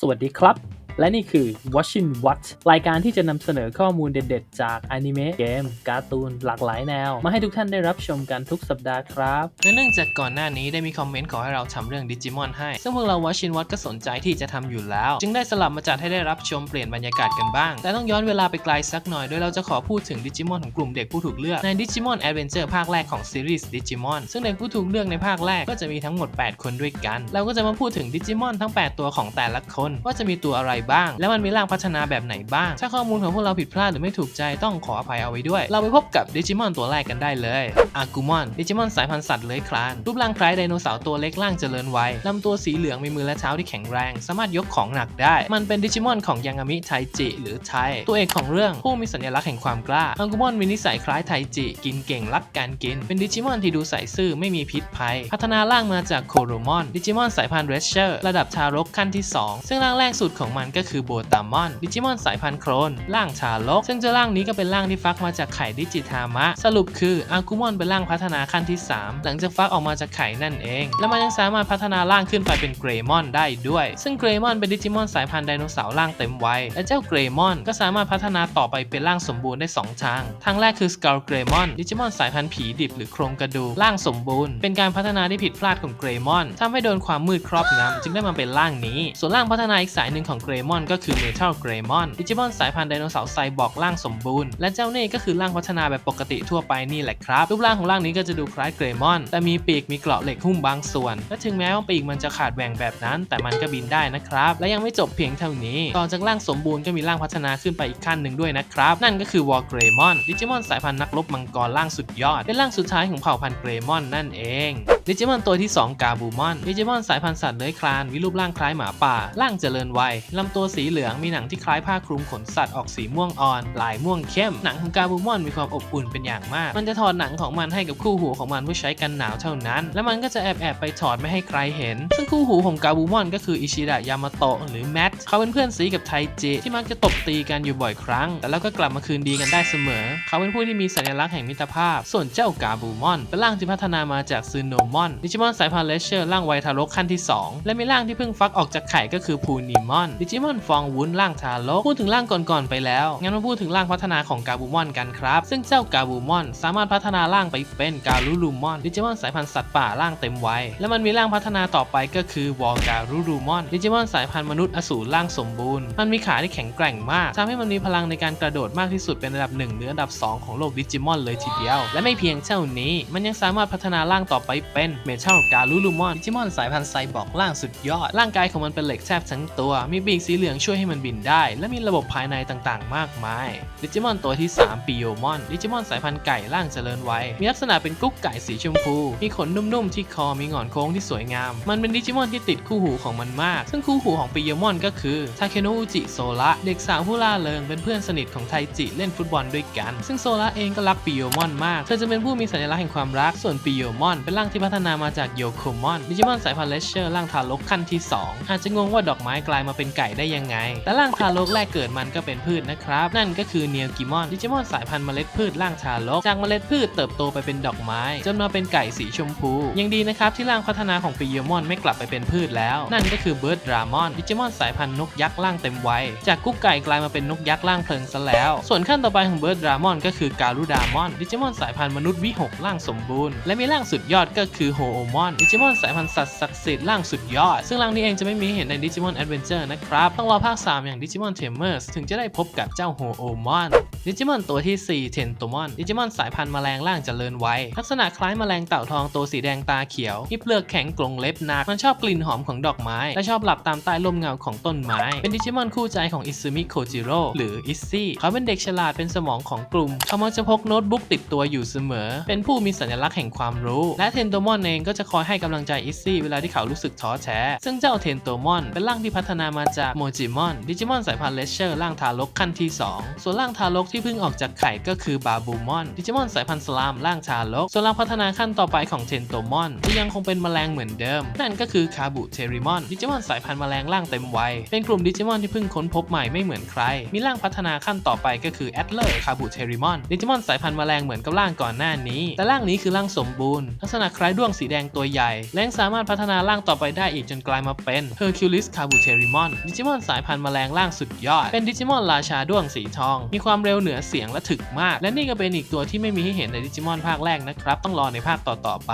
สวัสดีครับ และนี่คือ Watching What รายการที่จะนำเสนอข้อมูลเด็ดๆ จากอนิเมะเกม การ์ตูนหลากหลายแนว มาให้ทุกท่านได้รับชมกันทุกสัปดาห์ครับและเนื่องจากก่อนหน้านี้ได้มีคอมเมนต์ขอให้เราทำเรื่องดิจิมอนให้ ซึ่งพวกเราว a ชินวัตก็สนใจที่จะทำอยู่แล้ว จึงได้สลับมาจัดให้ได้รับชมเปลี่ยนบรรยากาศกันบ้าง แต่ต้องย้อนเวลาไปไกลสักหน่อยโดยเราจะขอพูดถึงดิจิมอนของกลุ่มเด็กผู้ถูกเลือกในดิจิมอนแอดเวนเจอร์ภาคแรกของซีรีส์ดิจิมอนซึ่งเด็กผู้ถูกเลือกในภาคแรกก็จะมีทั้งหมด 8 คนด้วยกัน เราก็จะมาพูดถึงดิจิมอนทั้ง 8 ตัวของแต่ละคนว่าจะมีตัวอะไรบ้าง และมันมีร่างพัฒนาแบบไหนบ้าง ถ้าข้อมูลของพวกเราผิดพลาดหรือไม่ถูกใจต้องขออภัยเอาไว้ด้วย เราไปพบกับดิจิมอนตัวแรกกันได้เลยอากูมอนดิจิมอนสายพันธุ์สัตว์เลื้อยคลาน รูปร่างคล้ายไดโนเสาร์ตัวเล็กร่างเจริญวัยลำตัวสีเหลืองมีมือและเท้าที่แข็งแรง สามารถยกของหนักได้ มันเป็นดิจิมอนของยังามิไทจิ หรือไทตัวเอกของเรื่องผู้มีสัญลักษณ์แห่งความกล้าอากูมอนมีนิสัยคล้ายไทจิ กินเก่งรักการกิน เป็นดิจิมอนที่ดูใส่ซื่อไม่มีพิษภัย พัฒนาร่างมาจากโคโรมอนดิจิมอนสายพันธุ์เรเชอร์ระดับทารกขั้นที่ 2 ซึ่งร่างแรกสุดของมันก็คือโบตามอนดิจิมอนสายพันธุ์โครนร่างทารกซึ่งเจ้าร่างนี้ก็เป็นร่างที่ฟักมาจากไข่ดิจิทามะ สรุปคืออากูมอนเป็นร่างพัฒนาขั้นที่ 3 หลังจากฟักออกมาจากไข่นั่นเอง และมันยังสามารถพัฒนาร่างขึ้นไปเป็นเกรมอนได้ด้วย ซึ่งเกรมอนเป็นดิจิมอนสายพันธุ์ไดโนเสาร์ร่างเต็มวัยและเจ้าเกรมอนก็สามารถพัฒนาต่อไปเป็นร่างสมบูรณ์ได้2ทางทางแรกคือสก l ลเกรมอนดิจิมอนสายพันธุ์ผีดิบหรือโครงกระดูกร่างสมบูรณ์ เป็นการพัฒนาที่ผิดพลาดของเกรมอนทำให้โดนความมืดครอบงำจึงได้มาเป็นร่างนี้ ส่วนร่างพัฒนาอีกสายหนึ่งของเกรมอนก็คือเมทัลเกรมอนดิจิมอนสายพันธุ์ไดโนเสาร์ไซบอร์กร่างสมบูรณ์ และเจ้าเน่ก็คือร่างพัฒนาแบบปกติทั่วไปนี่แหละครับ รูปร่างของร่างนี้ก็จะดูคล้ายเกรมอน แต่มีปีกมีเกราะเหล็กหุ้มบางส่วน และถึงแม้ว่าปีกมันจะขาดแหว่งแบบนั้น แต่มันก็บินได้นะครับ และยังไม่จบเพียงเท่านี้ ต่อจากร่างสมบูรณ์ก็มีร่างพัฒนาขึ้นไปอีกขั้นหนึ่งด้วยนะครับ นั่นก็คือวอลเกรมอนดิจิมอนสายพันธุ์นักรบมังกรร่างสุดยอด เป็นร่างสุดท้ายของเผ่าพันธุ์เกรมอนนั่นเองดิจิมอนตัวที่ 2 กาบูมอนดิจิมอนสายพันธุ์สัตว์เลื้อยคลานมีรูปร่างคล้ายหมาป่าร่างเจริญวัยลำตัวสีเหลืองมีหนังที่คล้ายผ้าคลุมขนสัตว์ออกสีม่วงอ่อน ลายม่วงเข้ม หนังของกาบูมอนมีความอบอุ่นเป็นอย่างมาก มันจะถอดหนังของมันให้กับคู่หูของมันเพื่อใช้กันหนาวเท่านั้น และมันก็จะแอบแอบไปถอดไม่ให้ใครเห็น ซึ่งคู่หูของกาบูมอนก็คืออิชิดะยามาโตะหรือแมทเขาเป็นเพื่อนซีกับไทจิที่มักจะตบตีกันอยู่บ่อยครั้ง แต่แล้วก็กลับมาคืนดีกันได้เสมอ เขาเป็นผู้ที่มีสัญลักษณ์แห่งมิตรภาพ ส่วนเจ้ากาบูมอนเป็นร่างที่พัฒนามาจากซูโนมอนดิจิมอนสายพันธุ์เลเชอร์ร่างไวทารกขั้นที่ 2 และมีร่างที่เพิ่งฟักออกจากไข่ก็คือพูนิมอนดิจิมอนฟองวุ้นร่างทารกพูดถึงร่างก่อนๆไปแล้ว งั้นมาพูดถึงร่างพัฒนาของกาบูมอนกันครับ ซึ่งเจ้ากาบูมอนสามารถพัฒนาร่างไปเป็นกาลูลูมอนดิจิมอนสายพันธุ์สัตว์ป่าร่างเต็มวัย และมันมีร่างพัฒนาต่อไปก็คือวอลการูลูมอนดิจิมอนสายพันธุ์มนุษย์อสูรร่างสมบูรณ์ มันมีขาที่แข็งแกร่งมากทำให้มันมีพลังในการกระโดดมากที่สุดเป็นระดับ1หรืออันดับ 2 ของโลกดิจิมอนเลยทีเดียว และไม่เพียงเท่านี้ มันยังสามารถพัฒนาร่างต่อไปเป็นเมทัลการูลูมอนดิจิมอนสายพันธุ์ไซบอร์กร่างสุดยอดร่างกายของมันเป็นเหล็กแทบทั้งตัวมีปีกสีเหลืองช่วยให้มันบินได้ และมีระบบภายในต่างๆ มากมาย ดิจิมอนตัวที่ 3ปิโยมอน ดิจิมอนสายพันธุ์ไก่ร่างเจริญไวัยมีลักษณะเป็นกุ๊กไก่สีชมพู มีขนนุ่มๆ ที่คอ มีหงอนโค้งที่สวยงาม มันเป็นดิจิมอนที่ติดคู่หูของมันมาก ซึ่งคู่หูของปิโยมอนก็คือทาเคโนะอุจิโซระเด็กสาวผู้ล่าเริงเป็นเพื่อนสนิทของไทจิเล่นฟุตบอลด้วยกัน ซึ่งโซระเองก็รักปิโยมอนมาก เธอจะเป็นผู้มีสัญลักษณ์แห่งความรัก ส่วนปิโยมอนเป็นร่างที่พัฒนามาจากโยโคมอน ดิจิมอนสายพันธุ์เลเชอร์ร่างทารกขั้นที่ 2 อาจจะงงว่าดอกไม้กลายมาเป็นไก่ได้ยังไง แต่ร่างทารกแรกเกิดมันก็เป็นพืชนะครับ นั่นก็คือเนียกิมอนดิจิมอนสายพันธุ์เมล็ดพืชร่างทารก จากเมล็ดพืชเติบโตไปเป็นดอกไม้ จนมาเป็นไก่สีชมพู ยังดีนะครับที่ร่างพัฒนาของปิโยมอนไม่กลับไปเป็นพืชแล้ว นั่นก็คือเบิร์ดดรามอนดิจิมอนสายพันธุ์นกยักษ์ร่างเต็มวัย จากกุ๊กไก่กลายมาเป็นนกยักษ์ร่างเพลิงซะแล้ว ส่วนขั้นต่อไปของเบิร์ดดรามอนก็คือการูดามอนดิจิมอนสายพันธุ์มนุษย์วิหกร่างสมบูรณ์ และมีร่างสุดยอดก็คือโฮโอมอนดิจิมอนสายพันธุ์สัตว์ศักดิ์สิทธิ์ร่างสุดยอด ซึ่งร่างนี้เองจะไม่มีเห็นในดิจิมอนแอดเวนเจอร์นะครับต้องรอภาค 3 อย่างดิจิมอนเทมเมอร์ถึงจะได้พบกับเจ้าโฮโอมอนดิจิมอนตัวที่ 4 เทนโตมอนดิจิมอนสายพันธุ์แมลงร่างเจริญไวลักษณะคล้ายแมลงเต่าทองตัวสีแดงตาเขียวมีเปลือกแข็งกรงเล็บหนัก มันชอบกลิ่นหอมของดอกไม้ และชอบหลับตามใต้ร่มเงาของต้นไม้ เป็นดิจิมอนคู่ใจของอิซึมิโคจิโร่หรืออิซซี่เขาเป็นเด็กฉลาดเป็นสมองของกลุ่ม เขามักจะพกโน้ตบุ๊กติดตัวอยู่เสมอ เป็นผู้มีสัญลักษณ์แห่งความรู้ และเทนโตมอนเองก็จะคอยให้กำลังใจอิซซี่เวลาที่เขารู้สึกท้อแท้ ซึ่งเจ้าเทนโตมอนเป็นร่างที่พัฒนามาจากโมจิมอน ดิจิมอนสายพันธุ์เลเชอร์ร่างทารกขั้นที่ 2 ส่วนร่างทารกที่เพิ่งออกจากไข่ก็คือบาบูมอน ดิจิมอนสายพันธุ์สลามร่างทารก ส่วนร่างพัฒนาขั้นต่อไปของเทนโตมอนจะยังคงเป็นแมลงเหมือนเดิม นั่นก็คือคาบุเทริมอน ดิจิมอนสายพันธุ์แมลงร่างเต็มวัย เป็นกลุ่มดิจิมอนที่เพิ่งค้นพบใหม่ไม่เหมือนใคร มีร่างพัฒนาขั้นต่อไปก็คือแอดเลอร์คาบุเทริมอน ดิจิมอนสายพันธุ์แมลงเหมือนกับร่างก่อนหน้านี้ แต่ร่างนี้คือร่างสมบูรณ์ ลักษณะคล้ายด้วงสีแดงตัวใหญ่ และสามารถพัฒนาร่างต่อไปได้อีกจนกลายมาเป็น Hercules c a b u t e r i m o n ดิจิมอนสายพันธุ์แมลงร่างสุดยอด เป็นดิจิมอนราชาด้วงสีทอง มีความเร็วเหนือเสียงและถึกมาก และนี่ก็เป็นอีกตัวที่ไม่มีให้เห็นในดิจิมอนภาคแรกนะครับ ต้องรอในภาคต่อๆไป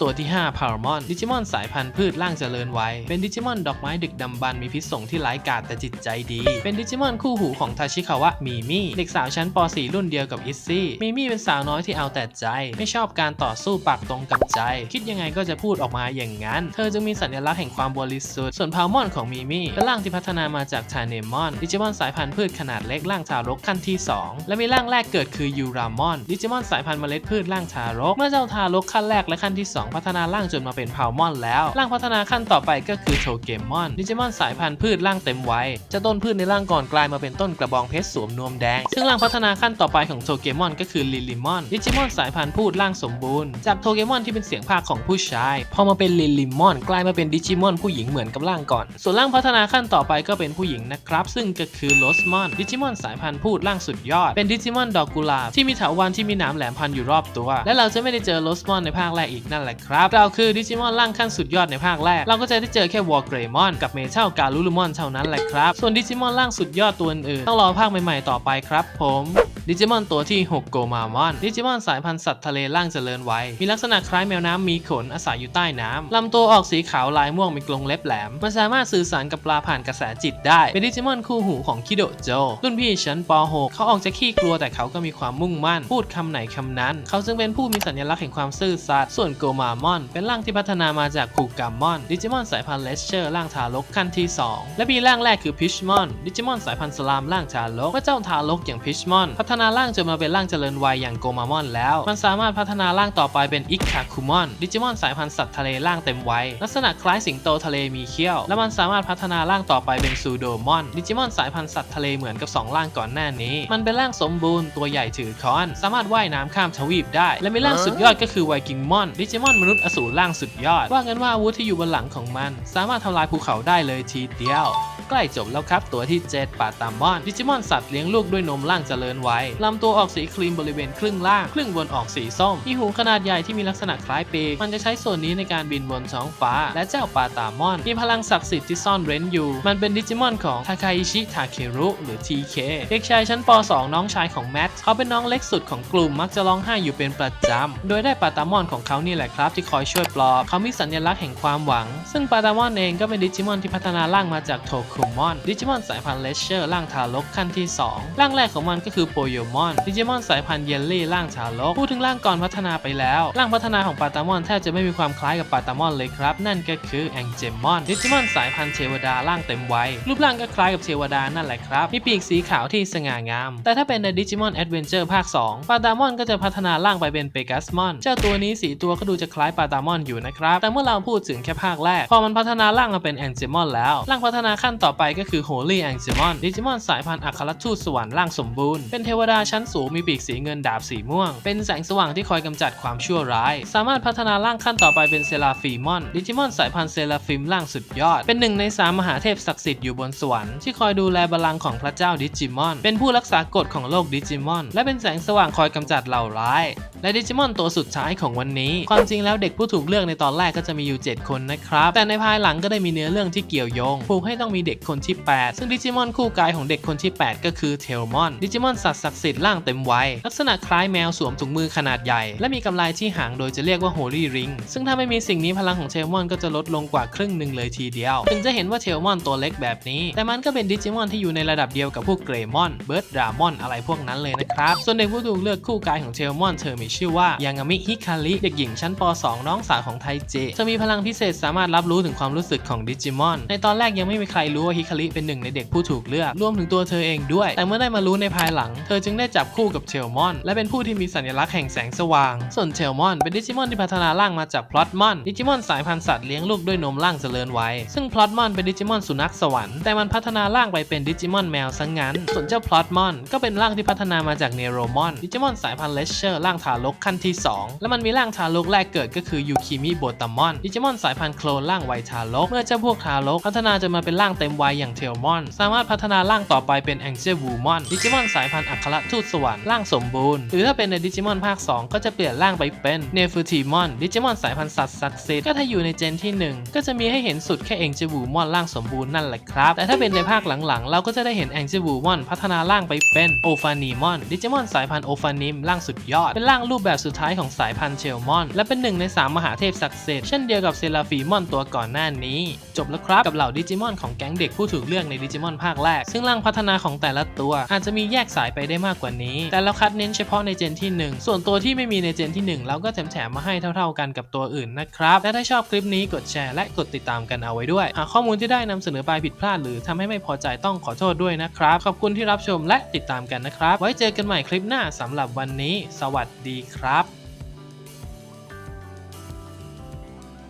ตัวที่5 p a r a m o n ดิจิมอนสายพันธุ์พืชร่างเจริญไวเป็นดิจิมอนดอกไม้ดึกดำบรรมีพิษส่งที่ร้ายกาจแต่จิตใจดี เป็นดิจิมอนคู่หูของทาชิคาวะมีมี่เด็กสาวชั้นป .4 รุ่นเดียวกับอิซซี่มีมี่เป็นสาวน้อยที่เอาแต่ใจ ไม่ชอบการต่อสู้ปากตรงกับใจ คิดยังไงก็จะพูดออกมาอย่างนั้น เธอจึงมีสัญลักษณ์แห่งความบริสุทธิ์ส่วนพาวมอนของมีมี่เป็นร่างที่พัฒนามาจากทาเนมอนดิจิมอนสายพันธุ์พืชขนาดเล็กร่างทารกขั้นที่ 2 และมีร่างแรกเกิดคือยูรามอนดิจิมอนสายพันธุ์เมล็ดพืชร่างทารก เมื่อเจ้าทารกขั้นแรกและขั้นที่ 2 พัฒนาร่างจนมาเป็นพาวมอนแล้วร่างพัฒนาขั้นต่อไปก็คือโทเกมอนดิจิมอนสายพันธุ์พืชร่างเต็มวัยจะต้นพืชในร่างก่อนกลายมาเป็นต้นกระบองเพชรสวมนวมแดง ซึ่งร่างพัฒนาขั้นต่อไปของโทเกมอนก็คือลิลิมอนดิจิมอนสายพันธุ์พืชร่างสมบูรณ์จากโทเกมอนที่เป็นเสียงภาคของผู้ชาย พอมาเป็นลิลิมอนกลายมาเป็นดิจิมอนผู้หญิงเหมือนกับร่างก่อน ส่วนร่างพัฒนาขั้นต่อไปก็เป็นผู้หญิงนะครับ ซึ่งก็คือโลสมอนดิจิมอนสายพันธุ์พูดร่างสุดยอด เป็นดิจิมอนดอกกุหลาบที่มีเถาวัลย์ที่มีหนามแหลมพันอยู่รอบตัว และเราจะไม่ได้เจอโลสมอนในภาคแรกอีกนั่นแหละครับเราคือดิจิมอนร่างขั้นสุดยอดในภาคแรก เราก็จะได้เจอแค่วอร์เกรมอนกับเมเชลกาลูลูมอนเท่านั้นแหละครับส่วนดิจิมอนร่างสุดยอดตัวอื่นต้องรอภาคใหม่ๆต่อไปครับผม ดิจิมอนตัวที่ 6 โกมามอน ดิจิมอนสายพันธุ์สัตว์ทะเลร่างเจริญไวมีลักษณะคล้ายแมวน้ำมีขนอาศัยอยู่ใต้น้ำลำตัวออกสีขาวลายม่วงมีกรงเล็บแหลม มันสามารถสื่อสารกับปลาผ่านกระแสจิตได้ เป็นดิจิมอนคู่หูของคิโดโจ รุ่นพี่ชั้นป .6 เขาออกจะขี้กลัวแต่เขาก็มีความมุ่งมั่น พูดคำไหนคำนั้น เขาจึงเป็นผู้มีสัญลักษณ์แห่งความซื่อสัตย์ ส่วนโกมามอน เป็นร่างที่พัฒนามาจากคูกามอน ดิจิมอนสายพันธุ์เลสเชอร์ร่างทารกขั้นที่ 2 และมีร่างแรกคือพิชมอน ดิจิมอนสายพันธุ์สลามร่างทารกเมื่อเจ้าทารกอย่างพิชมอนพัฒนาร่างจนมาเป็นร่างเจริญวัยอย่างโกมามอนแล้ว มันสามารถพัฒนาร่างต่อไปเป็นอิกคาคุมอน ดิจิมอนสายพันธุ์สัตว์ทะเลร่างเต็มวัยลักษณะคล้ายสิงโตทะเลมีเขี้ยว และมันสามารถพัฒนาร่างต่อไปเป็นซูโดมอน ดิจิมอนสายพันธุ์สัตว์ทะเลเหมือนกับสองร่างก่อนหน้านี้ มันเป็นร่างสมบูรณ์ตัวใหญ่ถือค้อน สามารถว่ายน้ำข้ามทวีปได้ และมีร่างสุดยอดก็คือไวกิงมอน ดิจิมอนมนุษย์อสูรร่างสุดยอด ว่ากันว่าอาวุธที่อยู่บนหลังของมัน สามารถทำลายภูเขาได้เลยทีเดียว ใกล้จบแล้วครับ ตัวที่ 7ปาตามอน ดิจิมอนสัตว์เลี้ยงลูกด้วยนมร่างเจริญไว้ลำตัวออกสีครีมบริเวณครึ่งล่าง ครึ่งบนออกสีส้ม มีหูขนาดใหญ่ที่มีลักษณะคล้ายปีก มันจะใช้ส่วนนี้ในการบินบนท้องฟ้า และเจ้าปาตามอน มีพลังศักดิ์สิทธิ์ที่ซ่อนเร้นอยู่ มันเป็นดิจิมอนของทาคาอิชิทาเครุหรือ TK เด็กชายชั้นป .2 น้องชายของแมทเขาเป็นน้องเล็กสุดของกลุ่มมักจะร้องไห้อยู่เป็นประจำโดยได้ปาตามอนของเขานี่แหละครับ ที่คอยช่วยปลอบเขามีสัญลักษณ์แห่งความหวัง ซึ่งปาตามอนเองก็เป็นดิจิมอนที่พัฒนาร่างมาจากโทคมอนดิจิมอนสายพันธุ์เลเชอร์ร่างทารกขั้นที่ 2 ร่างแรกของมันก็คือโปโยมอนดิจิมอนสายพันธุ์เยลลี่ร่างทารกพูดถึงร่างก่อนพัฒนาไปแล้ว ร่างพัฒนาของปาตามอนแทบจะไม่มีความคล้ายกับปาตามอนเลยครับ นั่นก็คือแองเจมอนดิจิมอนสายพันธุ์เทวดาร่างเต็มวัยรูปร่างก็คล้ายกับเทวดานั่นแหละครับมีปีกสีขาวที่สง่างาม แต่ถ้าเป็นในดิจิมอนแอดเวนเจอร์ภาค 2 ปาตามอนก็จะพัฒนาร่างไปเป็นเปกัสมอน เจ้าตัวนี้สีตัวก็ดูจะคล้ายปาตามอนอยู่นะครับแต่เมื่อเราพูดถึงแค่ภาคแรก พอมันพัฒนาร่างมาเป็นแองเจมอนแล้วร่างพัฒนาขั้นต่อไปก็คือโฮลี่แองเจมอนดิจิมอนสายพันธุ์อัครทูตสวรรค์ร่างสมบูรณ์ เป็นเทวดาชั้นสูงมีปีกสีเงินดาบสีม่วง เป็นแสงสว่างที่คอยกำจัดความชั่วร้าย สามารถพัฒนาร่างขั้นต่อไปเป็นเซราฟีมอน ดิจิมอนสายพันธุ์เซราฟิมร่างสุดยอด เป็นหนึ่งในสามมหาเทพศักดิ์สิทธิ์อยู่บนสวรรค์ที่คอยดูแลบัลลังก์ของพระเจ้าดิจิมอน เป็นผู้รักษากฎของโลกดิจิมอน และเป็นแสงสว่างคอยกำจัดเหล่าร้าย และดิจิมอนตัวสุดท้ายของวันนี้ ความจริงแล้วเด็กผู้ถูกเลือกในตอนแรกก็จะมีอยู่ 7 คนนะครับ แต่ในภายหลังก็ได้มีเนื้อเรื่องที่เกี่ยวโยงผูกให้ต้องมีเด็กคนที่ 8 ซึ่งดิจิมอนคู่กายของเด็กคนที่ 8 ก็คือเทลมอน ดิจิมอนสัตว์ศักดิ์สิทธิ์ร่างเต็มวัย ลักษณะคล้ายแมวสวมถุงมือขนาดใหญ่ และมีกำไลที่หางโดยจะเรียกว่าโฮลี่ริงซึ่งถ้าไม่มีสิ่งนี้พลังของเทลมอนก็จะลดลงกว่าครึ่งหนึ่งเลยทีเดียว ถึงจะเห็นว่าเทลมอนตัวเล็กแบบนี้ แต่มันก็เป็นดิจิมอนที่อยู่ในระดับเดียวกับพวกเกรมอน เบิร์ดดรามอน อะไรพวกนั้นเลยนะครับ ส่วนเด็กผู้ถูกเลือกคู่กายของเทลมอนเธอมีชื่อว่ายางามิฮิคาริเด็กหญิงชั้นป .2 น้องสาวของไทเจเธอมีพลังพิเศษสามารถรับรู้ถึงความรู้สึกของดิจิมอนในตอนแรกยังไม่มีใครรู้ว่าฮิคาริเป็นหนึ่งในเด็กผู้ถูกเลือกรวมถึงตัวเธอเองด้วย แต่เมื่อได้มารู้ในภายหลัง เธอจึงได้จับคู่กับเทลมอน และเป็นผู้ที่มีสัญลักษณ์แห่งแสงสว่าง ส่วนเทลมอนเป็นดิจิมอนที่พัฒนาร่างมาจากพลอตมอนดิจิมอนสายพันธุ์สัตว์เลี้ยงลูกด้วยนมร่างเจริญไว้ซึ่งพลอตมอนเป็นดิจิมอนสุนัขสวรรค์แต่มันพัฒนาร่างไปเป็นดิจิมอนแมวซะงงั้น ส่วนเจ้าพลอตมอนก็เป็นร่างที่พัฒนามาจากเนโรมอนดิจิมอนสายพันธุ์เลสเชอร์ร่างทารารกขั้นที่ 2 และมันมีร่างทารกแรกเกิดก็คือยูคิมิโบตามอนดิจิมอนสายพันธุ์โคลนร่างวัยทารก เมื่อเจ้าพวกทารก พัฒนาจนมาเป็นร่างเต็มวัยอย่างเทลมอน สามารถพัฒนาร่างต่อไปเป็นแองเจิลวูมอนดิจิมอนสายพันธุ์อัครทูตสวรรค์ร่างสมบูรณ์หรือถ้าเป็นในดิจิมอนภาค 2 ก็จะเปลี่ยนร่างไปเป็นเนฟูทีมอนดิจิมอนสายพันธุ์สัตว์ศักดิ์สิทธิ์ก็ถ้าอยู่ในเจนที่ 1 ก็จะมีให้เห็นสุดแค่เองเจวูมอนร่างสมบูรณ์นั่นแหละครับแต่ถ้าเป็นในภาคหลังๆ เราก็จะได้เห็นแองเจวูมอนพัฒนาร่างไปเป็นโอฟานีมอนดิจิมอนสายพันธุ์โอฟานิมร่างสุดยอดเป็นร่างรูปแบบสุดท้ายของสายพันธุ์เชลมอน และเป็นหนึ่งในสามมหาเทพศักดิ์สิทธิ์เช่นเดียวกับเซราฟีมอนตัวก่อนหน้านี้ จบแล้วครับกับเหล่าดิจิมอนของแก๊งเด็กผู้ถูกเลือกในดิจิมอนภาคแรก ซึ่งร่างพัฒนาของแต่ละตัวอาจจะมีแยกสายไปได้มากกว่านี้ แต่เราคัดเน้นเฉพาะในเจนที่ 1 ส่วนตัวที่ไม่มีในเจนที่ 1 เราก็แถมๆมาให้เท่า ๆกันกับตัวอื่นนะครับและถ้าชอบคลิปนี้กดแชร์และกดติดตามกันเอาไว้ด้วยหากข้อมูลที่ได้นำเสนอไปผิดพลาด หรือทำให้ไม่พอใจต้องขอโทษด้วยนะครับขอบคุณที่รับชมและติดตามกันนะครับ ไว้เจอกันใหม่คลิปหน้าสำหรับวันนี้ สวัสดีครับ